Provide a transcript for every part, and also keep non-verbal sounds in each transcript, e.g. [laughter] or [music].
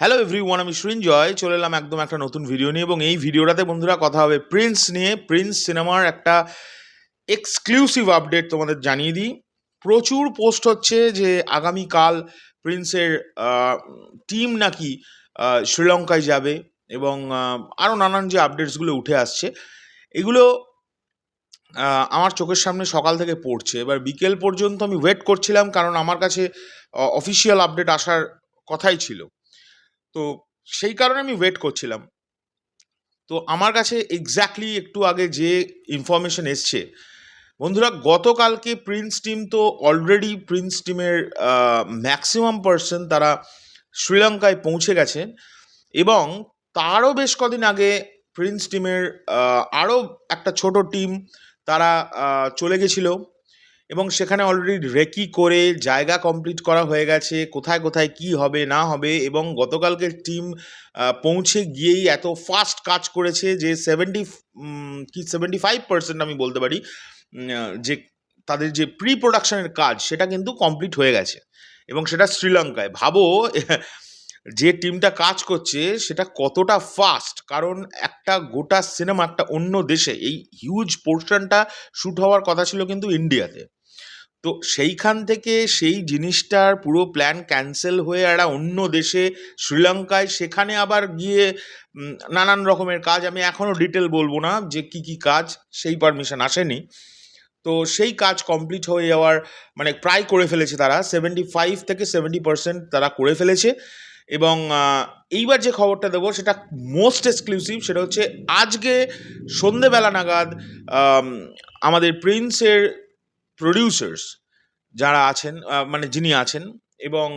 Hello everyone আমি সৃঞ্জয় চলে এলাম একদম একটা নতুন ভিডিও নিয়ে এবং এই ভিডিওটাতে বন্ধুরা কথা হবে প্রিন্স নিয়ে। প্রিন্স সিনেমার একটা এক্সক্লুসিভ আপডেট তোমাদের জানিয়ে দিই। প্রচুর পোস্ট হচ্ছে যে আগামীকাল প্রিন্সের টিম নাকি শ্রীলঙ্কায় যাবে এবং আরও নানান যে আপডেটসগুলো উঠে আসছে, এগুলো আমার চোখের সামনে সকাল থেকে পড়ছে। এবার বিকেল পর্যন্ত আমি ওয়েট করছিলাম কারণ আমার কাছে অফিসিয়াল আপডেট আসার কথাই ছিল। তো সেই কারণে আমি ওয়েট করছিলাম। তো আমার কাছে এক্স্যাক্টলি একটু আগে যে ইনফরমেশন এসছে, বন্ধুরা গতকালকে প্রিন্স টিম তো অলরেডি প্রিন্স টিমের ম্যাক্সিমাম পার্সন তারা শ্রীলঙ্কায় পৌঁছে গেছেন এবং তারও বেশ কদিন আগে প্রিন্স টিমের আরও একটা ছোট টিম তারা চলে গেছিল। এবং সেখানে অলরেডি রেকি করে জায়গা কমপ্লিট করা হয়ে গেছে, কোথায় কোথায় কি হবে, না হবে এবং গতকালকে টিম পৌঁছে গিয়েই এত ফাস্ট কাজ করেছে যে সেভেন্টি কি সেভেন্টি ফাইভ পার্সেন্ট আমি বলতে পারি যে তাদের যে প্রি প্রোডাকশনের কাজ সেটা কিন্তু কমপ্লিট হয়ে গেছে এবং সেটা শ্রীলঙ্কায়। ভাবো, যে টিমটা কাজ করছে সেটা কতটা ফাস্ট কারণ একটা গোটা সিনেমা একটা অন্য দেশে এই হিউজ পোর্শনটা শ্যুট হওয়ার কথা ছিল কিন্তু ইন্ডিয়াতে তো সেইখান থেকে সেই জিনিসটার পুরো প্ল্যান ক্যান্সেল হয়ে একটা অন্য দেশে, শ্রীলঙ্কায়, সেখানে আবার গিয়ে নানান রকমের কাজ। আমি এখনও ডিটেল বলব না যে কি কি কাজ, সেই পারমিশন আসেনি। তো সেই কাজ কমপ্লিট হয়ে যাওয়ার মানে প্রায় করে ফেলেছে তারা। সেভেন্টি ফাইভ থেকে সেভেন্টি পার্সেন্ট তারা করে ফেলেছে। এবং এইবার যে খবরটা দেবো, সেটা মোস্ট এক্সক্লুসিভ সেটা হচ্ছে আজকে সন্ধেবেলা নাগাদ আমাদের প্রিন্সের প্রডিউসার্স যারা আছেন মানে যিনি আছেন এবং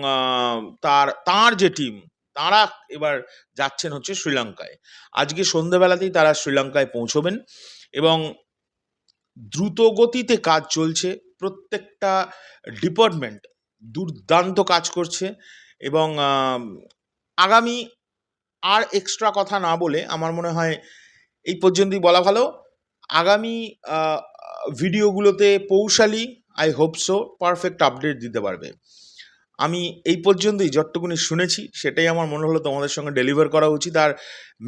তার তার যে টিম তারা এবার যাচ্ছেন হচ্ছে শ্রীলঙ্কায়। আজকে সন্ধ্যেবেলাতেই তারা শ্রীলঙ্কায় পৌঁছবেন এবং দ্রুত গতিতে কাজ চলছে, প্রত্যেকটা ডিপার্টমেন্ট দুর্দান্ত কাজ করছে এবং আগামী আর এক্সট্রা কথা না বলে আমার মনে হয় এই পর্যন্তই বলা ভালো। আগামী ভিডিওগুলোতে Poushali I hope so perfect update দিতে পারবে। আমি এই পর্যন্তই, যতটুকুনি শুনেছি, সেটাই আমার মনে হলো তোমাদের সঙ্গে ডেলিভার করা উচিত। আর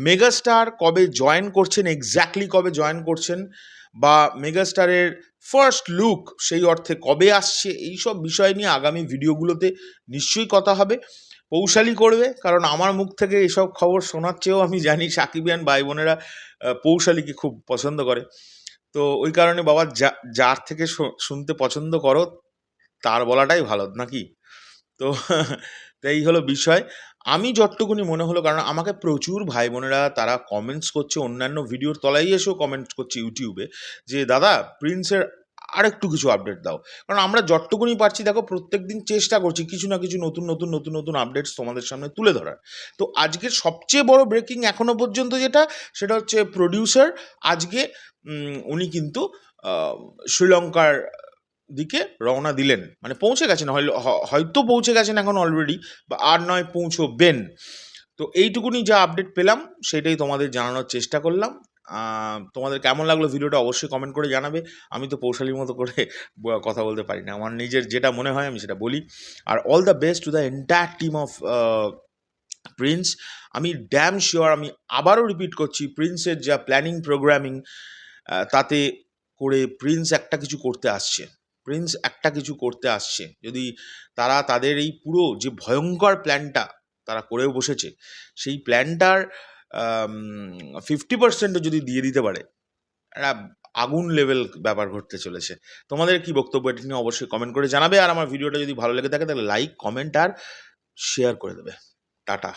মেগাস্টার কবে জয়েন করছেন এক্স্যাক্টলি কবে জয়েন করছেন, বা মেগাস্টারের ফার্স্ট লুক সেই অর্থে কবে আসছে, এইসব বিষয় নিয়ে আগামী ভিডিওগুলোতে নিশ্চয়ই কথা হবে। পৌশালী করবে, কারণ আমার মুখ থেকে এসব খবর শোনার চেয়েও আমি জানি সাকিবিয়ান ভাই বোনেরা পৌশালীকে খুব পছন্দ করে। তো ওই কারণে বাবা যা, যার থেকে শুনতে পছন্দ করো, তার বলাটাই ভালো, নাকি? তো [laughs] এই হলো বিষয়। আমি যতটুকুনি মনে হলো, কারণ আমাকে প্রচুর ভাই বোনেরা তারা কমেন্টস করছে, অন্যান্য ভিডিওর তলাই এসেও কমেন্টস করছে ইউটিউবে যে, দাদা প্রিন্সের আরেকটু কিছু আপডেট দাও। কারণ আমরা যতটুকুনি পারছি, দেখো প্রত্যেক দিন চেষ্টা করছি কিছু না কিছু নতুন নতুন নতুন নতুন আপডেটস তোমাদের সামনে তুলে ধরার। তো আজকের সবচেয়ে বড় ব্রেকিং এখনও পর্যন্ত যেটা, সেটা হচ্ছে প্রডিউসার আজকে উনি কিন্তু শ্রীলঙ্কার দিকে রওনা দিলেন। মানে পৌঁছে গেছেন হয়তো পৌঁছে গেছেন এখন অলরেডি বা আর নয় পৌঁছবেন। তো এইটুকুনি যা আপডেট পেলাম, সেটাই তোমাদের জানানোর চেষ্টা করলাম। তোমাদের কেমন লাগল ভিডিওটা অবশ্যই কমেন্ট করে জানাবে। আমি তো পৌশালীর মতো করে কথা বলতে পারি না। আমার নিজের যেটা মনে হয় আমি সেটা বলি। আর all the best to the entire team of Prince আমি ড্যাম শিওর আমি আবারও রিপিট করছি প্রিন্সের যা প্ল্যানিং প্রোগ্রামিং তাতে করে প্রিন্স একটা কিছু করতে আসছে। প্রিন্স একটা কিছু করতে আসছে। যদি তারা তাদের এই পুরো যে ভয়ঙ্কর প্ল্যানটা তারা করেও বসেছে, সেই প্ল্যানটার ফিফটি পার্সেন্টও যদি দিয়ে দিতে পারে, একটা আগুন লেভেল ব্যাপার ঘটতে চলেছে। তোমাদের কি বক্তব্য এটা নিয়ে অবশ্যই কমেন্ট করে জানাবে। আর আমার ভিডিওটা যদি ভালো লেগে থাকে, তাহলে লাইক কমেন্ট আর শেয়ার করে দেবে। টাটা।